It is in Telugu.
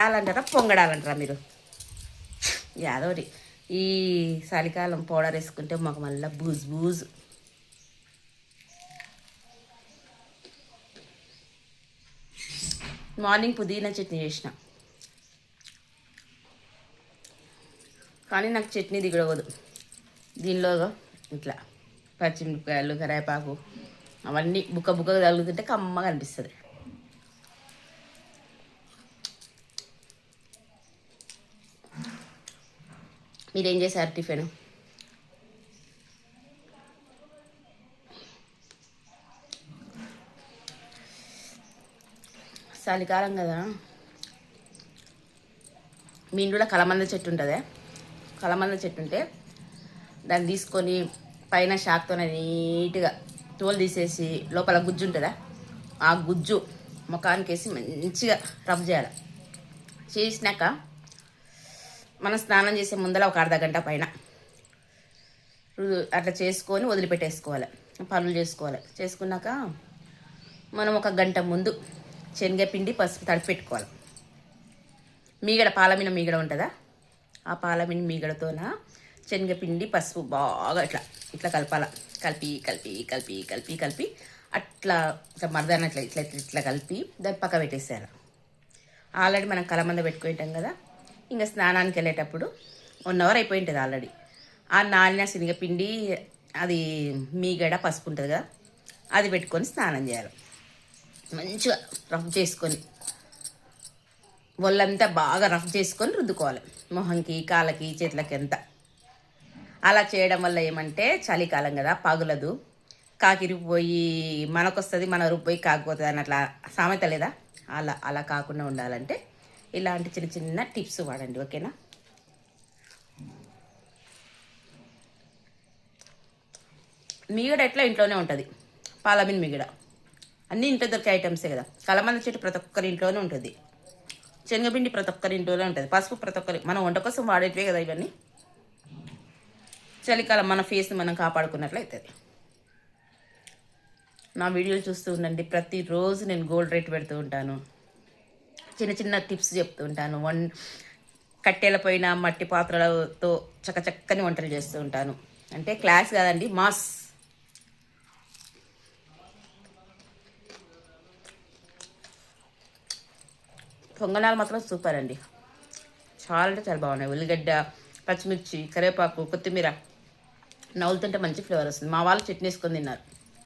పొంగడాలంటారా పొంగడాలంటారా మీరు? యాదోటి ఈ చలికాలం పౌడర్ వేసుకుంటే మాకు మళ్ళీ బూజు బూజు. మార్నింగ్ పుదీనా చట్నీ చేసిన. కానీ నాకు చట్నీ దిగడవదు. దీనిలో ఇట్లా పచ్చిమిరపకాయలు కరివేపాకు అవన్నీ బుక్క బుక్కగా తగులుతుంటే కమ్మగా అనిపిస్తుంది. మీరేం చేశారు టిఫిన్ చలికాలం కదా మీ ఇంట్లో కలమంద చెట్టు ఉంటుందే కలమంద చెట్టు ఉంటే దాన్ని తీసుకొని పైన షాక్తో నీట్గా తోలు తీసేసి లోపల గుజ్జు ఉంటుందా ఆ గుజ్జు ముఖానికి వేసి మంచిగా రబ్ చేయాలి చేసినాక మనం స్నానం చేసే ముందర ఒక అర్ధ గంట పైన. అట్లా చేసుకొని వదిలిపెట్టేసుకోవాలి. పనులు చేసుకోవాలి. చేసుకున్నాక మనం ఒక గంట ముందు శనగపిండి పసుపు తడిపెట్టుకోవాలి. మీగడ పాలమిన మీగడ ఉంటుందా? ఆ పాలమిన మీగడతోన శనగపిండి పసుపు బాగా ఇట్లా ఇట్లా కలపాల. కలిపి కలిపి కలిపి కలిపి కలిపి అట్లా ఇట్లా మరదాన ఇట్లా ఇట్లా ఇట్లా ఇట్లా కలిపి దాన్ని పక్క పెట్టేసేయాలి. ఆల్రెడీ మనం కలమంద పెట్టుకుంటాం కదా? ఇంకా స్నానానికి వెళ్ళేటప్పుడు వన్ అవర్ అయిపోయి ఉంటుంది ఆల్రెడీ. ఆ నాలిన శనగపిండి అది మీగడ పసుపు ఉంటుంది కదా అది పెట్టుకొని స్నానం చేయాలి. మంచిగా రఫ్ చేసుకొని ఒళ్ళంతా బాగా రఫ్ చేసుకొని రుద్దుకోవాలి. మొహంకి కాళ్ళకి చేతులకి ఎంత అలా చేయడం వల్ల ఏమంటే చలికాలం కదా పగులదు. కాకిరిపోయి మనకొస్తుంది మన రూపోయి కాకపోతుంది అని అట్లా సామెత లేదా? అలా అలా కాకుండా ఉండాలంటే ఇలాంటి చిన్న చిన్న టిప్స్ వాడండి ఓకేనా? మిగడ ఎట్లా ఇంట్లోనే ఉంటుంది? పాలమిన్ మిగడ. అన్ని ఇంట్లో దొరికే ఐటమ్సే కదా. కలమంద చెట్టు ప్రతి ఒక్కరి ఇంట్లోనే ఉంటుంది. శనగపిండి ప్రతి ఒక్కరి ఇంట్లోనే ఉంటుంది. పసుపు ప్రతి ఒక్కరి మనం వంట కోసం వాడేటివే కదా ఇవన్నీ? చలికాలం మన ఫేస్ని మనం కాపాడుకున్నట్లయితుంది. నా వీడియోలు చూస్తూ ఉండండి. ప్రతిరోజు నేను గోల్డ్ రేట్ పెడుతూ ఉంటాను. చిన్న చిన్న టిప్స్ చెప్తూ ఉంటాను వన్ కట్టెల పైన మట్టి పాత్రలతో చక్కచక్కని వంటలు చేస్తూ ఉంటాను అంటే క్లాస్ కాదండి మాస్ పొంగనాలు మాత్రం సూపర్ అండి. చాలా అంటే చాలా బాగున్నాయి. ఉల్లిగడ్డ పచ్చిమిర్చి కరివేపాకు కొత్తిమీర నవ్వులుతుంటే మంచి ఫ్లేవర్ వస్తుంది. మా వాళ్ళు చట్నీ వేసుకొని తిన్నారు.